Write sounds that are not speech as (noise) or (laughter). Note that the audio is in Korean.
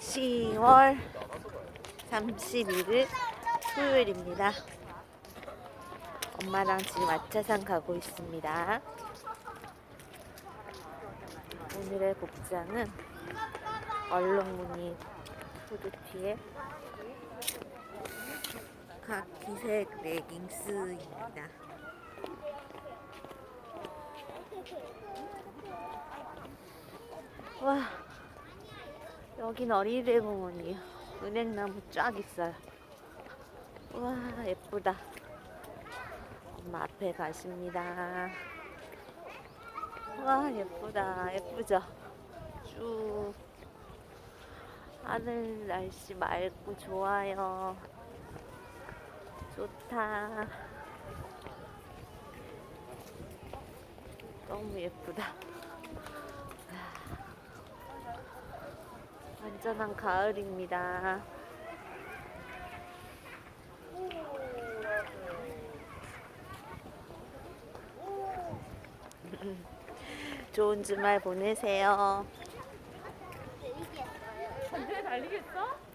10월 31일 토요일입니다. 엄마랑 지금 아차산 가고 있습니다. 오늘의 복장은 얼룩무늬 후드티에 카키색 레깅스입니다. 와, 여긴 어린이들 공원이에요. 은행나무 쫙 있어요. 와, 예쁘다. 엄마 앞에 가십니다. 와, 예쁘다. 예쁘죠? 쭉. 하늘 날씨 맑고 좋아요. 좋다. 너무 예쁘다. 완전한 가을입니다. (laughs) 좋은 주말 보내세요. 달리겠어?